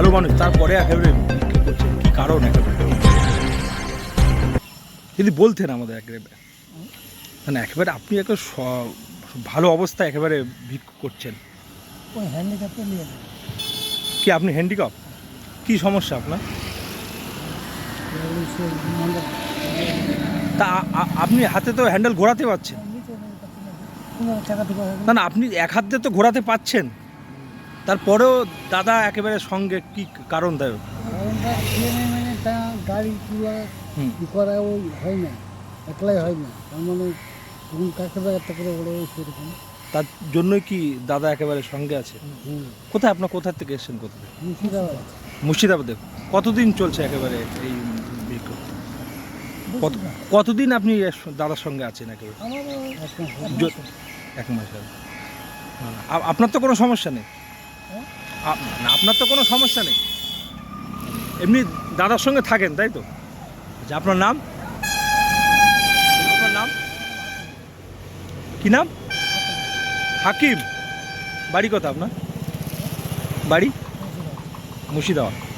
ভালো মানুষ তারপরে একেবারে ভিক্ষে করছেন কি কারণ একেবারে? যদি বলতেন আমাদের একেবারে মানে একেবারে আপনি একটা ভালো অবস্থা একেবারে ভিক্ষে করছেন। কি আপনি হ্যান্ডিক্যাপ কি সমস্যা আপনার? তা আপনি হাতে তো হ্যান্ডেল ঘোরাতে পারছেন। না। না আপনি এক হাত দিয়ে তো ঘোরাতে পাচ্ছেন তারপরেও দাদা একেবারে সঙ্গে কি কারণ দেয়? কারণটা মানে তা গাড়ি পুরা হুম। ই করা ওই হয় না একলাই হয় না। তার মানে তখন কাকে একটা করে বলে ওই সেরকম। তার জন্যই কি দাদা একেবারে সঙ্গে আছে? হুম। কোথায় আপনার কোথা থেকে এসেছেন কোথা থেকে মুর্শিদাবাদ। মুর্শিদাবাদে। কতদিন চলছে একেবারে এই বিক্ষোভ কত কতদিন আপনি এর স- দাদার সঙ্গে আছেন একেবারে? আমারও জ- এক মাস আগে। আ- আপনার তো কোনো সমস্যা নেই? আপনার তো কোনো সমস্যা নেই। এমনি দাদার সঙ্গে থাকেন, তাই তো? আচ্ছা আপনার নাম? আপনার নাম? কি নাম? হাকিম। বাড়ি কথা আপনার? বাড়ি? মুর্শিদাবাদ।